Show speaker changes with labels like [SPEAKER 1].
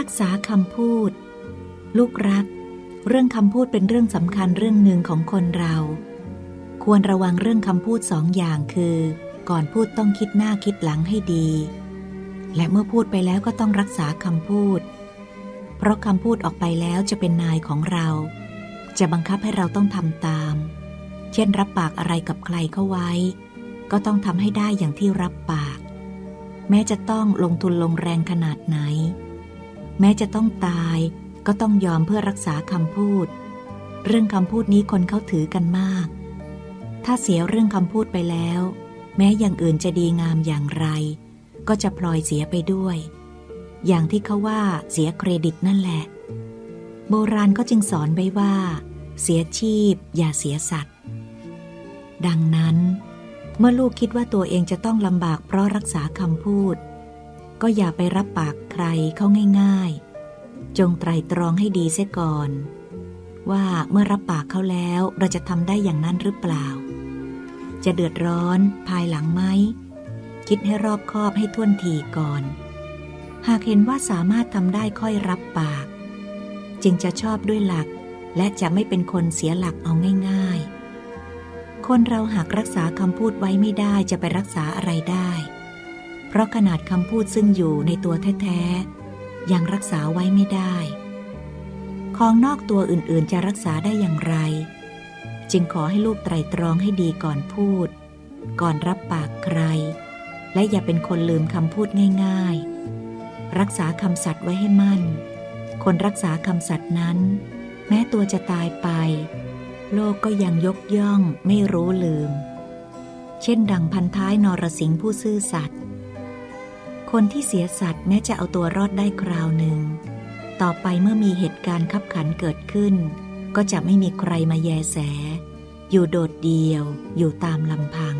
[SPEAKER 1] ักษาคำพูด ลูกรัก เรื่องคำพูดเป็นเรื่องสำคัญเรื่องหนึ่งของคนเรา ควรระวังเรื่องคำพูดสองอย่างคือ ก่อนพูดต้องคิดหน้าคิดหลังให้ดี และเมื่อพูดไปแล้วก็ต้องรักษาคำพูด เพราะคำพูดออกไปแล้วจะเป็นนายของเรา จะบังคับให้เราต้องทำตาม เช่นรับปากอะไรกับใครเข้าไว้ ก็ต้องทำให้ได้อย่างที่รับปาก แม้จะต้องลงทุนลงแรงขนาดไหน แม้จะต้องตายก็ต้องยอมเพื่อรักษาคำพูด เรื่องคำพูดนี้คนเขาถือกันมาก ถ้าเสียเรื่องคำพูดไปแล้ว แม้อย่างอื่นจะดีงามอย่างไร ก็จะพลอยเสียไปด้วย อย่างที่เขาว่าเสียเครดิตนั่นแหละ โบราณก็จึงสอนไว้ว่า เสียชีพ อย่าเสียสัตว์ ดังนั้น เมื่อลูกคิดว่าตัวเองจะต้องลำบากเพราะรักษาคำพูด ก็อย่าไปรับปากใครเขาง่าย ๆ จงไตรตรองให้ดีเสียก่อน ว่าเมื่อรับปากเขาแล้วเราจะทำได้อย่างนั้นหรือเปล่า จะเดือดร้อนภายหลังไหมคิดให้รอบคอบให้ท่วนทีก่อน หากเห็นว่าสามารถทำได้ค่อยรับปาก จึงจะชอบด้วยหลักและจะไม่เป็นคนเสียหลักเอาง่าย ๆ คนเราหากรักษาคำพูดไว้ไม่ได้จะไปรักษาอะไรได้ เพราะขนาดคำพูดซึ่งอยู่ในตัวแท้ๆ ยังรักษาไว้ไม่ได้ ของนอกตัวอื่นๆจะรักษาได้อย่างไร จึงขอให้ลูกไตรตรองให้ดีก่อนพูด ก่อนรับปากใคร และอย่าเป็นคนลืมคำพูดง่าย ๆ รักษาคำสัตย์ไว้ให้มั่น คนรักษาคำสัตย์นั้น แม้ตัวจะตายไป โลกก็ยังยกย่องไม่รู้ลืม เช่นดังพันท้ายนรสิงห์ผู้ซื่อสัตย์ คนที่เสียสัตว์แม้จะเอาตัวรอดได้คราวหนึ่ง ต่อไปเมื่อมีเหตุการณ์ขับขันเกิดขึ้น ก็จะไม่มีใครมาแยแส อยู่โดดเดียว อยู่ตามลำพัง